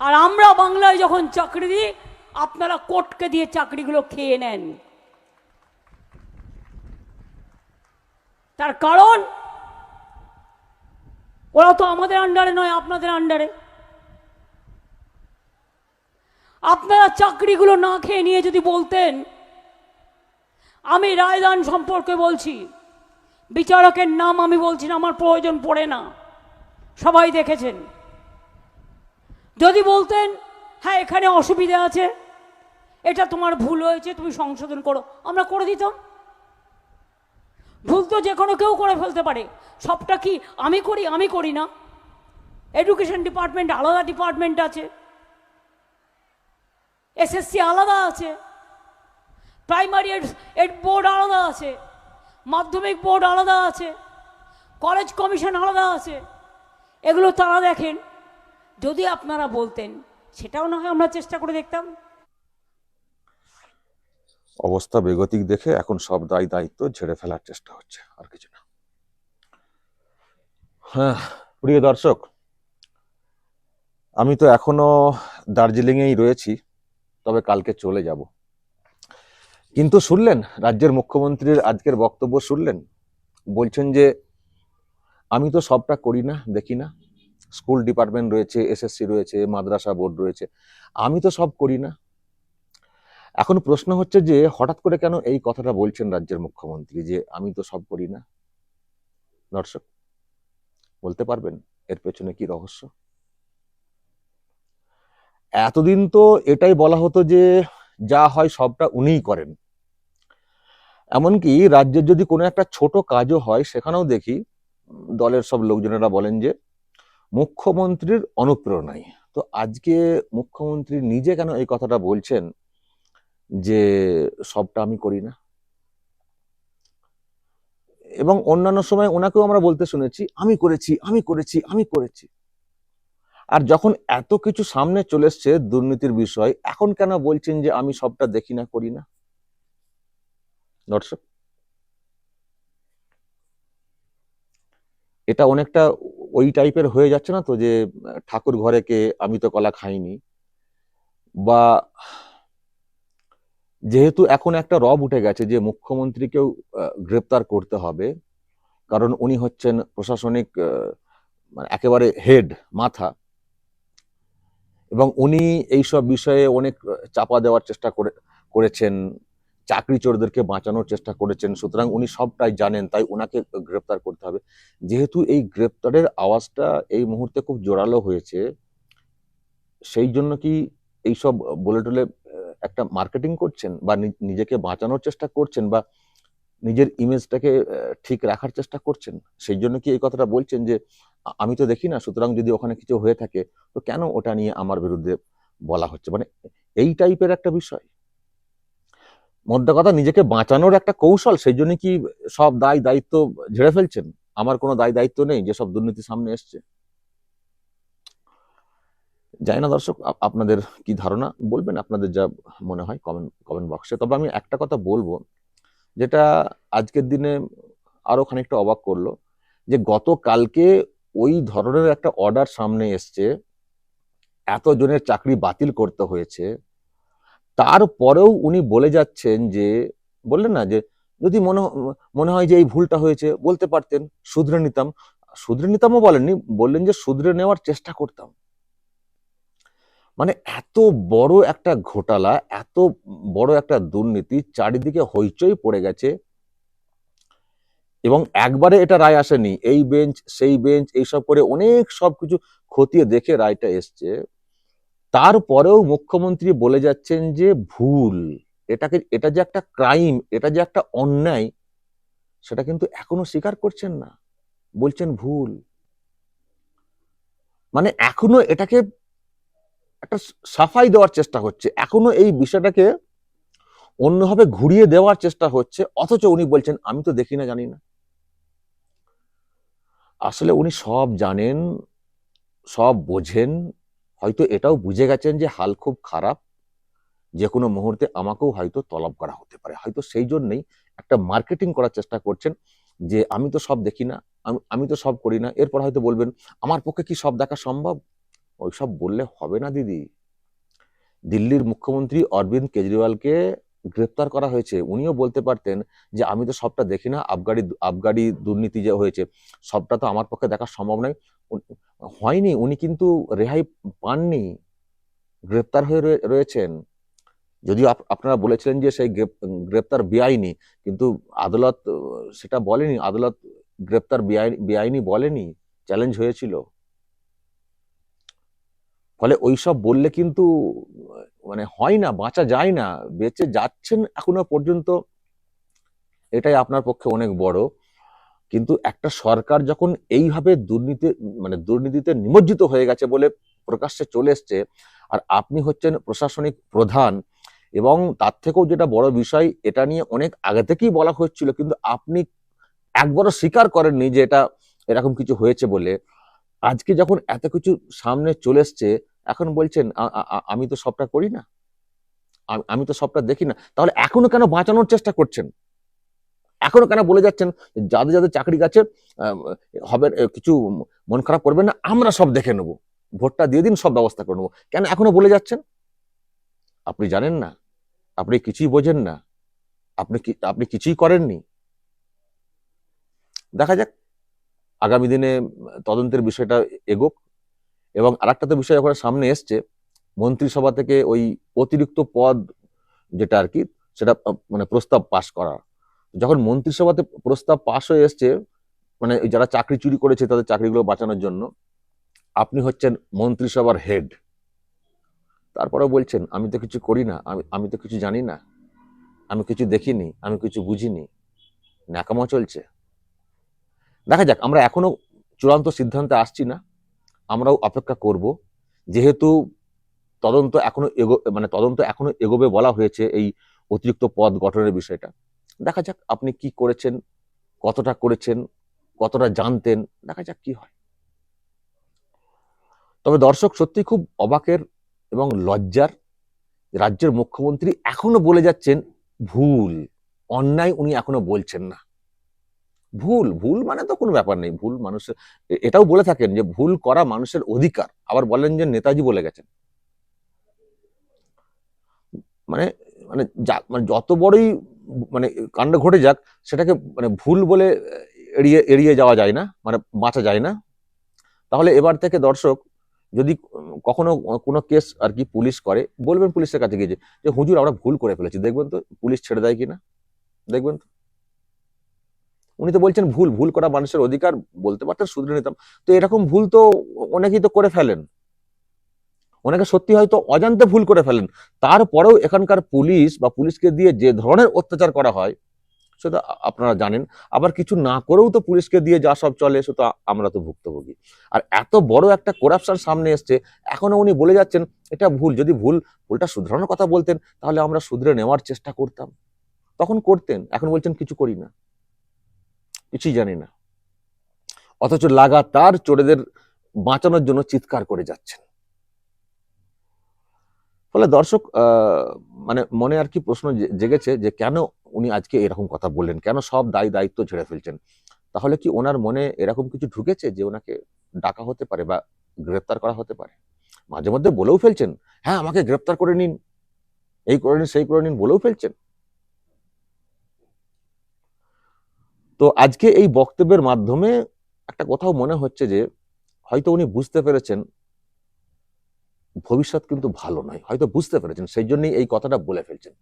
আর আমরা বাংলায় যখন চাকরি দিই, আপনারা কোর্টকে দিয়ে চাকরিগুলো খেয়ে নেন। তার কারণ, ওরা তো আমাদের আন্ডারে নয়, আপনাদের আন্ডারে। আপনারা চাকরিগুলো না খেয়ে নিয়ে যদি বলতেন, আমি রায়দান সম্পর্কে বলছি, বিচারকের নাম আমি বলছি না, আমার প্রয়োজন পড়ে না। সবাই দেখেছেন। যদি বলতেন হ্যাঁ এখানে অসুবিধা আছে, এটা তোমার ভুল হয়েছে, তুমি সংশোধন করো, আমরা করে দিতাম। ভুল তো যে কোনো কেউ করে ফেলতে পারে। সবটা কি আমি করি আমি করি না। এডুকেশন ডিপার্টমেন্ট আলাদা ডিপার্টমেন্ট আছে। এসএসসি আলাদা আছে। প্রাইমারি এড বোর্ড আলাদা আছে। মাধ্যমিক বোর্ড আলাদা আছে। কলেজ কমিশন আলাদা আছে। এগুলো তারা দেখেন। যদি আপনারা বলতেন, সেটাও না হয় আমরা চেষ্টা করে দেখতাম। অবস্থা বেগতিক দেখে এখন সব দায় দায়িত্ব ঝেড়ে ফেলার চেষ্টা হচ্ছে, আর কিছু না। হ্যাঁ প্রিয় দর্শক, আমি তো এখনও দার্জিলিংয়েই রয়েছি, তবে কালকে চলে যাব। কিন্তু শুনলেন, রাজ্যের মুখ্যমন্ত্রীর আজকের বক্তব্য শুনলেন? বলছেন যে, আমি তো সবটা করি না, দেখি না। স্কুল ডিপার্টমেন্ট রয়েছে এসএসসি রয়েছে, মাদ্রাসা বোর্ড রয়েছে। আমি তো সব করি না। এখন প্রশ্ন হচ্ছে যে, হঠাৎ করে কেন এই কথাটা বলছেন রাজ্যের মুখ্যমন্ত্রী যে, আমি তো সব করি না? দর্শক, বলতে পারবেন, এর পেছনে কি রহস্য? এতদিন তো এটাই বলা হতো যে, যা হয় সবটা উনিই করেন। এমনকি রাজ্যের যদি কোনো একটা ছোট কাজও হয়, সেখানেও দেখি, দলের সব লোকজনেরা বলেন যে মুখ্যমন্ত্রীর অনুপ্রেরণায়। তো আজকে মুখ্যমন্ত্রী নিজে কেন এই কথাটা বলছেন যে সবটা আমি করি না? এবং অন্যান্য সময় ওনাকেও আমরা বলতে শুনেছি, আমি করেছি আমি করেছি আমি করেছি। আর যখন এত কিছু সামনে চলে এসছে দুর্নীতির বিষয়, এখন কেন বলছেন যে আমি সবটা দেখি না, করি না? দর্শক, এটা অনেকটা ওই টাইপের হয়ে যাচ্ছে না তো যে, ঠাকুর ঘরে কে আমি তো কলা খাইনি। বা যেহেতু এখন একটা রব উঠে গেছে যে, মুখ্যমন্ত্রীকেও গ্রেপ্তার করতে হবে। কারণ উনি হচ্ছেন প্রশাসনিক মানে একেবারে হেড, মাথা। এবং উনি এইসব বিষয়ে অনেক চাপা দেওয়ার চেষ্টা করে, করেছেন। চাকরি চোরদেরকে বাঁচানোর চেষ্টা করেছেন। সুতরাং উনি সবটাই জানেন, তাই ওনাকে গ্রেপ্তার করতে হবে। যেহেতু এই গ্রেপ্তারের আওয়াজটা এই মুহূর্তে খুব জোরালো হয়েছে, সেই জন্য কি এইসব বলে টলে একটা মার্কেটিং করছেন? বা নিজেকে বাঁচানোর চেষ্টা করছেন? বা নিজের ইমেজটাকে ঠিক রাখার চেষ্টা করছেন? সেই জন্য কি এই কথাটা বলছেন যে আমি তো দেখি না, সুতরাং যদি ওখানে কিছু হয়ে থাকে, তো কেন ওটা নিয়ে আমার বিরুদ্ধে বলা হচ্ছে? মানে এই টাইপের একটা বিষয়। মধ্যে কথা, নিজেকে বাঁচানোর একটা কৌশল, সেই জন্য কি সব দায় দায়িত্ব ঝেড়ে ফেলছেন? আমার কোনো দায় দায়িত্ব নেই যে সব দুর্নীতি সামনে এসছে। জানি না দর্শক আপনাদের কি ধারণা? বলবেন, আপনাদের যা মনে হয় কমেন্ট কমেন্ট বক্সে তবে আমি একটা কথা বলব, যেটা আজকের দিনে আরও খানিকটা অবাক করল, যে গতকালকে ওই ধরনের একটা অর্ডার সামনে এসছে, এতজনের চাকরি বাতিল করতে হয়েছে তারপরেও উনি বলে যাচ্ছেন যে, বললেন না যে, যদি মনে মনে হয় যে এই ভুলটা হয়েছে, বলতে পারতেন, শুধরে নিতাম। শুধরে নিতামও বলেননি, বললেন যে শুধরে নেওয়ার চেষ্টা করতাম। মানে এত বড় একটা ঘোটালা, এত বড় একটা দুর্নীতি চারিদিকে হইচই পড়ে গেছে। এবং একবারে এটা রায় আসেনি, এই বেঞ্চ, সেই বেঞ্চ, এইসব করে অনেক সবকিছু খতিয়ে দেখে রায়টা এসছে। তারপরেও মুখ্যমন্ত্রী বলে যাচ্ছেন যে ভুল। এটাকে, এটা যে একটা ক্রাইম, এটা যে একটা অন্যায়, সেটা কিন্তু এখনও স্বীকার করছেন না। বলছেন ভুল। মানে এখনও এটাকে একটা সাফাই দেওয়ার চেষ্টা হচ্ছে। এখনও এই বিষয়টাকে অন্যভাবে ঘুরিয়ে দেওয়ার চেষ্টা হচ্ছে। অথচ উনি বলছেন, আমি তো দেখি না, জানি না। আসলে উনি সব জানেন, সব বোঝেন। হয়তো এটাও বুঝে গেছেন যে হাল খুব খারাপ। যে কোনো মুহূর্তে আমাকেও হয়তো তলব করা হতে পারে। হয়তো সেই জন্যই একটা মার্কেটিং করার চেষ্টা করছেন যে, আমি তো সব দেখি না, আমি তো সব করি না। এরপর হয়তো বলবেন, আমার পক্ষে কি সব দেখা সম্ভব ওই সব বললে হবে না দিদি। দিল্লির মুখ্যমন্ত্রী অরবিন্দ কেজরিওয়ালকে গ্রেপ্তার করা হয়েছে, উনিও বলতে পারতেন যে, আমি তো সবটা দেখি না, আবগারি আবগারি দুর্নীতি যে হয়েছে, সবটা তো আমার পক্ষে দেখা সম্ভব নয়। হয়নি, উনি কিন্তু রেহাই পাননি, গ্রেপ্তার হয়ে রয়েছেন। যদিও আপ- আপনারা বলেছিলেন যে, সেই গ্রেপ- গ্রেপ্তার বেআইনি, কিন্তু আদালত, সেটা বলেনি, আদালত গ্রেপ্তার বেআইনি বলেনি, চ্যালেঞ্জ হয়েছিল। ফলে ওইসব বললে কিন্তু মানে হয় না, বাঁচা যায় না, বেঁচে যাচ্ছেন এখনও পর্যন্ত, এটাই আপনার পক্ষে অনেক বড়। কিন্তু একটা সরকার যখন এইভাবে দুর্নীতি মানে দুর্নীতিতে নিমজ্জিত হয়ে গেছে বলে প্রকাশ্যে চলে এসছে, আর আপনি হচ্ছেন প্রশাসনিক প্রধান, এবং তার থেকেও যেটা বড় বিষয়, এটা নিয়ে অনেক আগে থেকেই বলা হচ্ছিল কিন্তু আপনি একবারও স্বীকার করেননি যে এটা এরকম কিছু হয়েছে বলে। আজকে যখন এত কিছু সামনে চলে এসছে এখন বলছেন আমি তো সবটা করি না। আমি তো সবটা দেখি না। তাহলে এখনও কেন বাঁচানোর চেষ্টা করছেন? এখনও কেন বলে যাচ্ছেন যাদের যাদের চাকরি গেছে হবে কিছু মন খারাপ করবেন না, আমরা সব দেখে নেব। ভোটটা দিয়ে দিন, সব ব্যবস্থা করে নেব। কেন এখনও বলে যাচ্ছেন? আপনি জানেন না। আপনি কিছুই বোঝেন না। আপনি কি, আপনি কিছুই করেননি। দেখা যাক। আগামী দিনে তদন্তের বিষয়টা এগোক। এবং আরেকটা তো বিষয় এখন সামনে এসছে, মন্ত্রিসভা থেকে ওই অতিরিক্ত পদ যেটা আর কি, সেটা মানে প্রস্তাব পাশ করা যখন মন্ত্রিসভাতে প্রস্তাব পাশ হয়ে এসছে মানে যারা চাকরি চুরি করেছে তাদের চাকরিগুলো বাঁচানোর জন্য, আপনি হচ্ছেন মন্ত্রিসভার হেড। তারপরে বলছেন, আমি তো কিছু করি না, আমি আমি তো কিছু জানি না, আমি কিছু দেখিনি, আমি কিছু বুঝিনি, ন্যাকামো চলছে। দেখা যাক, আমরা এখনও চূড়ান্ত সিদ্ধান্তে আসছি না। আমরাও অপেক্ষা করব। যেহেতু তদন্ত এখনও এগো মানে তদন্ত এখনও এগোবে বলা হয়েছে এই অতিরিক্ত পদ গঠনের বিষয়টা। দেখা যাক আপনি কি করেছেন, কতটা করেছেন, কতটা জানতেন, দেখা যাক কি হয়। তবে দর্শক সত্যি খুব অবাকের এবং লজ্জার রাজ্যের মুখ্যমন্ত্রী এখনও বলে যাচ্ছেন ভুল, অন্যায় উনি এখনও বলছেন না। ভুল ভুল মানে তো কোনো ব্যাপার নেই। ভুল মানুষের এটাও বলে থাকেন যে ভুল করা মানুষের অধিকার। আবার বলেন যে নেতাজি বলে গেছেন। মানে মানে যা- মানে যত বড়ই মানে কাণ্ড ঘটে যাক সেটাকে মানে ভুল বলে এড়িয়ে এড়িয়ে যাওয়া যায় না মানে বাঁচা যায় না। তাহলে এবার থেকে দর্শক যদি কখনো কোনো কেস আর কি পুলিশ করে বলবেন পুলিশের কাছে গিয়ে যে, হুজুর আমরা ভুল করে ফেলেছি দেখবেন তো পুলিশ ছেড়ে দেয় কিনা? দেখবেন তো? উনি তো বলছেন ভুল ভুল করা মানুষের অধিকার বলতে পারতেন, শুধরে নিতাম। তো এরকম ভুল তো অনেকেই তো করে ফেলেন। অনেকে সত্যি হয়তো অজান্তে ভুল করে ফেলেন। তারপরেও এখানকার পুলিশ বা পুলিশকে দিয়ে যে ধরনের অত্যাচার করা হয়, সেটা আপনারা জানেন। আবার কিছু না করেও তো পুলিশকে দিয়ে যা সব চলে, সেটা আমরা তো ভুক্তভোগী। আর এত বড় একটা করাপশন সামনে এসছে, এখনও উনি বলে যাচ্ছেন, এটা ভুল, যদি ভুল, ভুলটা শুধরানোর কথা বলতেন, তাহলে আমরা শুধরে নেওয়ার চেষ্টা করতাম। তখন করতেন, এখন বলছেন কিছু করি না। কিছুই জানি না। অথচ লাগাতার চোরেদের বাঁচানোর জন্য চিৎকার করে যাচ্ছেন। ফলে দর্শক মানে মনে আর কি প্রশ্ন জেগেছে যে কেন উনি আজকে এরকম কথা বললেন? কেন সব দায় দায়িত্ব ছেড়ে ফেলছেন? তাহলে কি ওনার মনে এরকম কিছু ঢুকেছে যে ওনাকে ডাকা হতে পারে বা গ্রেপ্তার করা হতে পারে? মাঝে মধ্যে বলেও ফেলছেন হ্যাঁ আমাকে গ্রেপ্তার করে নিন। এই করে নিন, সেই করে নিন, বলেও ফেলছেন। তো আজকে এই বক্তব্যের মাধ্যমে একটা কোথাও মনে হচ্ছে যে, হয়তো উনি বুঝতে পেরেছেন ভবিষ্যৎ কিন্তু ভালো নয়। হয়তো বুঝতে পেরেছেন, সেই জন্যই এই কথাটা বলে ফেলছেন।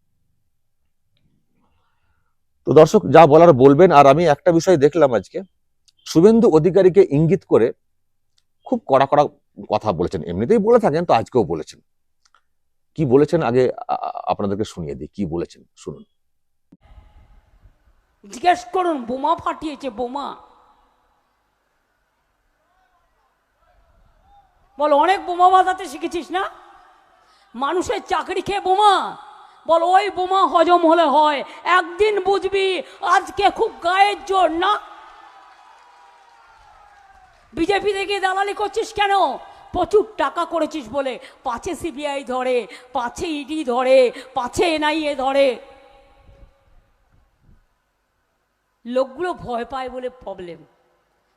তো দর্শক, যা বলার বলবেন, আর আমি একটা বিষয় দেখলাম আজকে। শুভেন্দু অধিকারীকে ইঙ্গিত করে খুব কড়া কড়া কথা বলেছেন। এমনিতেই বলে থাকেন, তো আজকেও বলেছেন। কি বলেছেন? আগে আপনাদেরকে শুনিয়ে দিই, কি বলেছেন? শুনুন। জিজ্ঞেস করুন, বোমা ফাটিয়েছে, বোমা। বল, অনেক বোমা বাজাতে শিখেছিস না? মানুষের চাকরি খেয়ে বোমা। বল, ওই বোমা হজম হলে হয়। একদিন বুঝবি, আজকে খুব গায়ের জোর, না? বিজেপি থেকে দালালি করছিস কেন? প্রচুর টাকা করেছিস বলে। পাছে সিবিআই ধরে, পাছে ইডি ধরে, পাছে এনআইএ ধরে। লোকগুলো ভয় পায় বলে প্রবলেম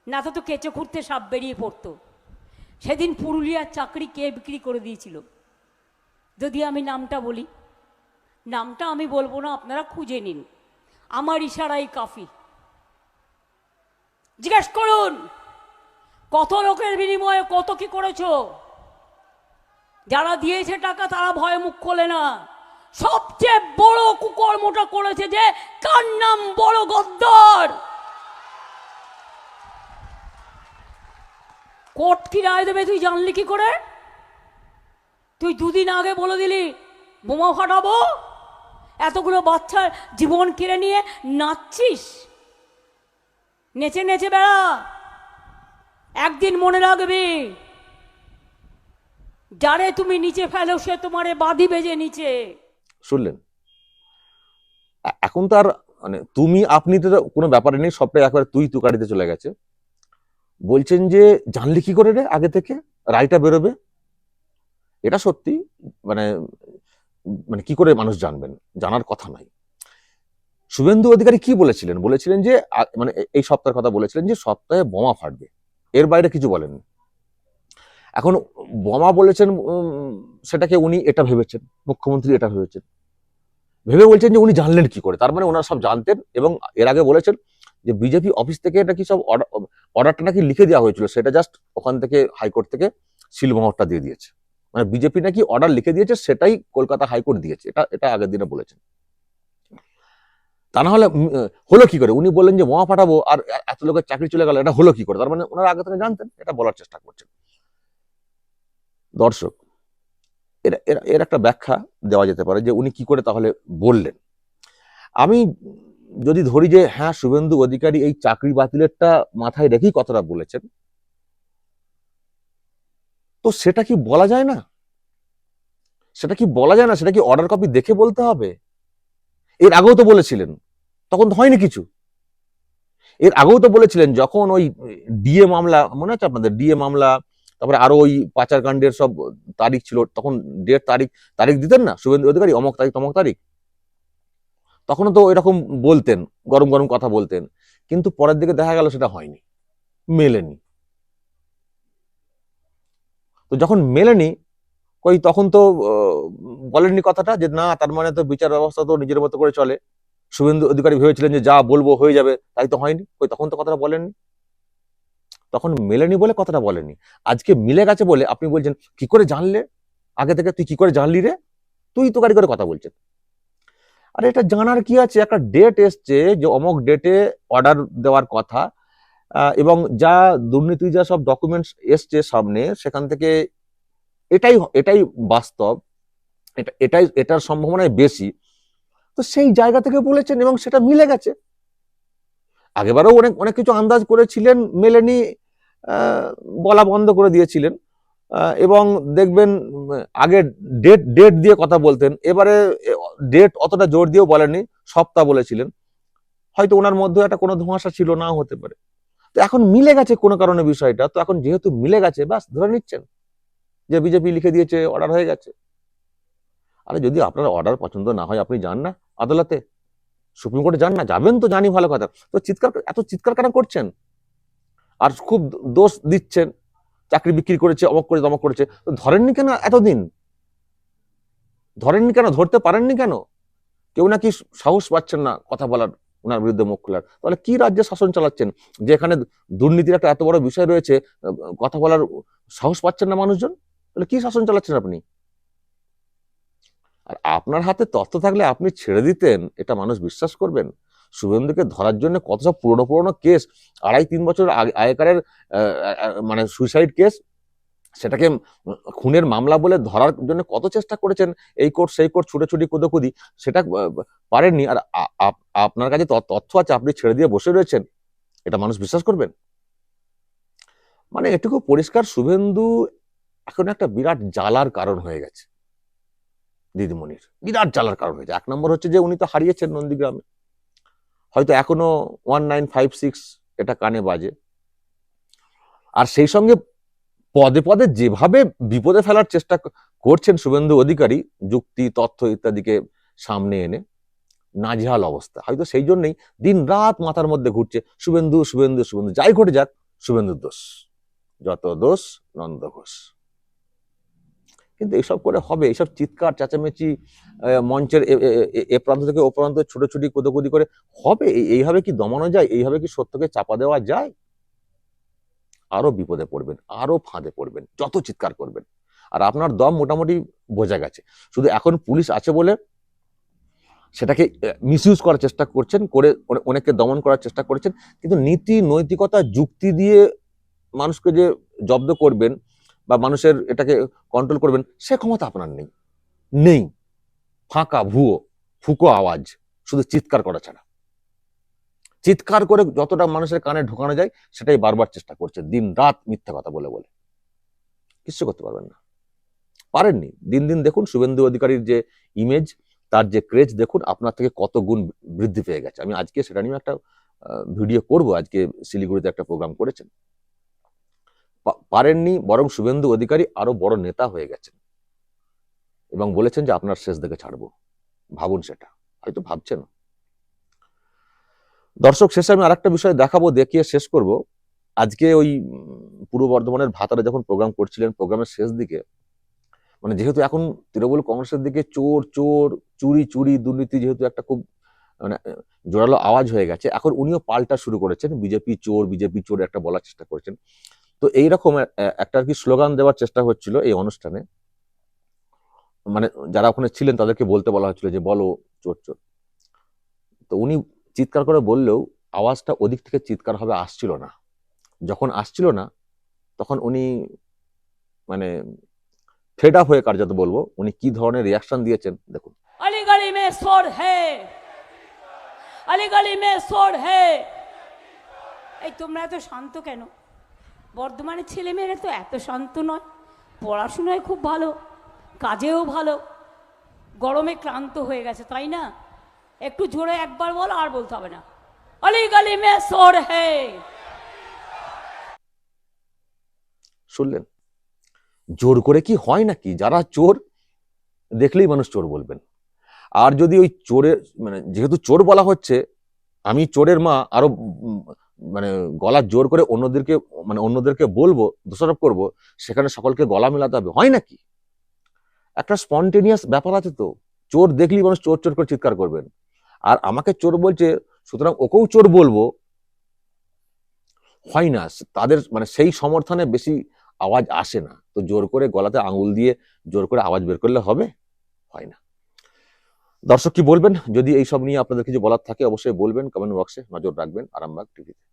না তো কেঁচো খুঁড়তে সাপ বেরিয়ে পড়তো। সেদিন পুরুলিয়ার চাকরি কে বিক্রি করে দিয়েছিল? যদি আমি নামটা বলি। নামটা আমি বলব না, আপনারা খুঁজে নিন। আমার ইশারাই কাফি। জিজ্ঞেস করুন, কত লোকের বিনিময়ে কত কি করেছ? যারা দিয়েছে টাকা তারা ভয় মুখ খোলে না। সবচেয়ে বড় কুকর্মটা করেছে যে কার নাম বড় গদ্দর? কোর্ট কি রায় দেবে তুই জানলি কি করে? তুই দুদিন আগে বলে দিলি, বোমা ফাটাবো, এতগুলো বাচ্চার জীবন কেড়ে নিয়ে নাচছিস। নেচে নেচে বেড়া, একদিন মনে রাখবি, যারে তুমি নিচে ফেলো সে তোমারে বাঁধি বেজে নিচে। শুনলেন? এখন তো আর মানে তুমি, আপনি তো কোনো ব্যাপারে নেই সবটাই একবারে তুই তুকারিতে চলে গেছে। বলছেন যে, জানলি কি করে রে আগে থেকে? রায়টা বেরোবে? এটা সত্যি মানে মানে কি করে মানুষ জানবেন? জানার কথা নাই। শুভেন্দু অধিকারী কি বলেছিলেন? বলেছিলেন যে মানে এই সপ্তাহের কথা বলেছিলেন যে, সপ্তাহে বোমা ফাটবে। এর বাইরে কিছু বলেননি। এখন বোমা বলেছেন সেটাকে উনি এটা ভেবেছেন, মুখ্যমন্ত্রী এটা ভেবেছেন। ভেবে বলছেন যে উনি জানলেন কি করে, তার মানে ওনারা সব জানতেন এবং এর আগে বলেছেন যে বিজেপি অফিস থেকে নাকি সব অর্ডারটা নাকি লিখে দেওয়া হয়েছিল, সেটা জাস্ট ওখান থেকে হাইকোর্ট থেকে সিলমোহরটা দিয়ে দিয়েছে। মানে বিজেপি নাকি অর্ডার লিখে দিয়েছে, সেটাই কলকাতা হাইকোর্ট দিয়েছে, এটা এটা আগের দিনে বলেছেন। তা না হলে হলো কি করে? উনি বললেন যে বোমা পাঠাবো আর এত লোকের চাকরি চলে গেল, এটা হলো কি করে? তার মানে ওনারা আগে থেকে জানতেন, এটা বলার চেষ্টা করছেন। দর্শক, এর এর একটা ব্যাখ্যা দেওয়া যেতে পারে যে উনি কি করে তাহলে বললেন। আমি যদি ধরি যে হ্যাঁ শুভেন্দু অধিকারী এই চাকরি বাতিলেরটা মাথায় রেখেই কথাটা বলেছেন, তো সেটা কি বলা যায় না? সেটা কি বলা যায় না? সেটা কি অর্ডার কপি দেখে বলতে হবে? এর আগেও তো বলেছিলেন, তখন তো হয়নি কিছু। এর আগেও তো বলেছিলেন, যখন ওই ডিএ মামলা, মনে আছে আপনাদের? ডিএ মামলা তারপরে আরও ওই পাচারকাণ্ডের সব তারিখ ছিল, তখন ডেট তারিখ তারিখ দিতেন না, শুভেন্দু অধিকারী, অমক তারিখ, তমক তারিখ। তখনও তো এরকম বলতেন, গরম গরম কথা বলতেন, কিন্তু পরের দিকে দেখা গেল সেটা হয়নি, মেলেনি। তো যখন মেলেনি, কই তখন তো বলেননি কথাটা যে না, তার মানে তো বিচার ব্যবস্থা তো নিজের মতো করে চলে। শুভেন্দু অধিকারী ভেবেছিলেন যে যা বলব হয়ে যাবে, তাই তো হয়নি, কই তখন তো কথাটা বলেননি। তখন মেলেনি বলে কথাটা বলেনি আজকে মিলে গেছে বলে আপনি বলছেন, কি করে জানলে? আগে থেকে তুই কি করে জানলি রে? তুই তো গাড়ি করে কথা বলছেন। আরে এটা জানার কি আছে? একটা ডেট এসছে যে অমক ডেটে অর্ডার দেওয়ার কথা এবং যা দুর্নীতি যা সব ডকুমেন্টস এসছে সামনে, সেখান থেকে এটাই এটাই বাস্তব। এটা, এটাই, এটার সম্ভাবনায় বেশি। তো সেই জায়গা থেকে বলেছেন এবং সেটা মিলে গেছে। আগেবারও অনেক অনেক কিছু আন্দাজ করেছিলেন মেলেনি বলা বন্ধ করে দিয়েছিলেন। এবং দেখবেন, আগে ডেট ডেট দিয়ে কথা বলতেন। এবারে ডেট অতটা জোর দিয়েও বলেননি, সপ্তাহ বলেছিলেন। হয়তো ওনার মধ্যে একটা কোনো ধোঁয়াশা ছিল, নাও হতে পারে। তো এখন মিলে গেছে কোনো কারণে বিষয়টা। তো এখন যেহেতু মিলে গেছে বাস ধরে নিচ্ছেন যে বিজেপি লিখে দিয়েছে অর্ডার হয়ে গেছে। আরে যদি আপনার অর্ডার পছন্দ না হয়, আপনি যান না আদালতে। সুপ্রিম কোর্টে যান না, যাবেন তো জানি ভালো কথা। তো চিৎকার, এত চিৎকার কেন করছেন? আর খুব দোষ দিচ্ছেন, চাকরি বিক্রি করেছে, অমক করেছে, তমক করেছে। তো ধরেননি কেন এতদিন? ধরেননি কেন? ধরতে পারেননি কেন? কেউ নাকি সাহস পাচ্ছেন না কথা বলার, ওনার বিরুদ্ধে মুখ খোলার। তাহলে কি রাজ্যে শাসন চালাচ্ছেন? যেখানে দুর্নীতির একটা এত বড় বিষয় রয়েছে, কথা বলার সাহস পাচ্ছেন না মানুষজন? তাহলে কি শাসন চালাচ্ছেন আপনি? আর আপনার হাতে তথ্য থাকলে আপনি ছেড়ে দিতেন, এটা মানুষ বিশ্বাস করবেন। শুভেন্দুকে ধরার জন্য কত সব পুরনো পুরনো কেস, আড়াই তিন বছর আগে- আগেকারের মানে সুইসাইড কেস সেটাকে খুনের মামলা বলে ধরার জন্য কত চেষ্টা করেছেন, এই কোর্ট, সেই কোর্ট ছুটোছুটি, কুদোকুদি, সেটা পারেননি। আর আপনার কাছে তথ্য আছে, আপনি ছেড়ে দিয়ে বসে রয়েছেন, এটা মানুষ বিশ্বাস করবেন? মানে এটুকু পরিষ্কার, শুভেন্দু এখন একটা বিরাট জ্বালার কারণ হয়ে গেছে, দিদিমণির। বিরাট জ্বালার কারণ হয়েছে এক নম্বর হচ্ছে যে উনি তো হারিয়েছেন নন্দীগ্রামে। হয়তো এখনও ওয়ান নাইন ফাইভ সিক্স এটা কানে বাজে। আর সেই সঙ্গে পদে পদে যেভাবে বিপদে ফেলার চেষ্টা করছেন শুভেন্দু অধিকারী, যুক্তি, তথ্য ইত্যাদিকে সামনে এনে, নাজেহাল অবস্থা। হয়তো সেই জন্যই দিন রাত মাথার মধ্যে ঘুরছে শুভেন্দু শুভেন্দু শুভেন্দু। যাই ঘটে যাক, শুভেন্দুর দোষ। যত দোষ, নন্দ ঘোষ। কিন্তু এইসব করে হবে। এইসব চিৎকার, চেঁচামেচি মঞ্চের এ- প্রান্ত থেকে ও প্রান্ত ছোটাছুটি, কোদোকুদি করে হবে। এই- এইভাবে কি দমানো যায়? এইভাবে কি সত্যকে চাপা দেওয়া যায়? আরও বিপদে পড়বেন, আরও ফাঁদে পড়বেন, যত চিৎকার করবেন। আর আপনার দম মোটামুটি বোঝা গেছে। শুধু এখন পুলিশ আছে বলে সেটাকে মিসইউজ করার চেষ্টা করছেন, করে অনেককে দমন করার চেষ্টা করেছেন। কিন্তু নীতি, নৈতিকতা, যুক্তি দিয়ে মানুষকে যে জব্দ করবেন বা মানুষের এটাকে কন্ট্রোল করবেন, সে ক্ষমতা আপনার নেই। নেই। ফাঁকা, ভুয়ো, ফুকো আওয়াজ, শুধু চিৎকার করা ছাড়া। চিৎকার করে যতটা মানুষের কানে ঢোকানো যায়, সেটাই বারবার চেষ্টা করছে, দিন রাত মিথ্যা কথা বলে বলে। কিছু করতে পারবেন না। পারেননি। দিন দিন দেখুন, শুভেন্দু অধিকারীর যে ইমেজ তার যে ক্রেজ দেখুন, আপনার থেকে কত গুণ বৃদ্ধি পেয়ে গেছে। আমি আজকে সেটা নিয়ে একটা ভিডিও করব। আজকে শিলিগুড়িতে একটা প্রোগ্রাম করেছেন। পারেননি, বরং শুভেন্দু অধিকারী আরও বড় নেতা হয়ে গেছেন। এবং বলেছেন যে আপনার শেষ দেখে ছাড়বো। ভাবুন সেটা। হয়তো ভাবছেন দর্শক, শেষে আমি আরেকটা বিষয় দেখাবো, দেখিয়ে শেষ করব। আজকে ওই পূর্ব বর্ধমানের ভাতারে যখন প্রোগ্রাম করছিলেন, প্রোগ্রামের শেষ দিকে মানে যেহেতু এখন তৃণমূল কংগ্রেসের দিকে চোর চোর, চুরি চুরি, দুর্নীতি যেহেতু একটা খুব মানে জোরালো আওয়াজ হয়ে গেছে, এখন উনিও পাল্টা শুরু করেছেন। বিজেপি চোর বিজেপি চোর একটা বলার চেষ্টা করেছেন। তো এইরকম একটা কি স্লোগান দেওয়ার চেষ্টা হচ্ছিল এই অনুষ্ঠানে। মানে যারা ওখানে ছিলেন তাদেরকে বলতে বলা হচ্ছিল যে, বলো, চোর চোর। তো উনি চিৎকার করে বললেও আওয়াজটা ওদিক থেকে চিৎকার হবে আসছিল না। যখন আসছিল না, তখন উনি মানে ফেড আপ হয়ে কার্যত বলব, উনি কি ধরনের রিয়াকশন দিয়েছেন, দেখুন। আলিগড়ি মে সোর হে। আলিগড়ি মে সোর হে। এই তোমরা এত শান্ত কেন? বর্ধমানের ছেলেমেয়েরা তো এত শান্ত নয়, পড়াশোনায় খুব ভালো, কাজেও ভালো, গরমে ক্লান্ত হয়ে গেছে, তাই না? একটু জোরে একবার বল, আর বলতে হবে না। অলি গলি মে শোর হে। শুনলেন? জোর করে কি হয় নাকি? যারা চোর, দেখলেই মানুষ চোর বলবেন। আর যদি ওই চোরের মানে যেহেতু চোর বলা হচ্ছে, আমি চোরের মা, আরও মানে গলা জোর করে অন্যদেরকে মানে অন্যদেরকে বলব, দোষারোপ করব, সেখানে সকলকে গলা মেলাতে হবে। হয় নাকি? একটা স্পন্টেনিয়াস ব্যাপার আছে তো। চোর দেখলেই মানুষ চোর চোর করে চিৎকার করবেন। আর আমাকে চোর বলছে, সুতরাং ওকেও চোর বলব। হয় না, তাদের মানে সেই সমর্থনে বেশি আওয়াজ আসে না। তো জোর করে গলাতে আঙুল দিয়ে জোর করে আওয়াজ বের করলে হবে? হয় না। দর্শক কি বলবেন? যদি এইসব নিয়ে আপনাদের কিছু বলার থাকে, অবশ্যই বলবেন। কমেন্ট বক্সে নজর রাখবেন, আরামবাগ টিভিতে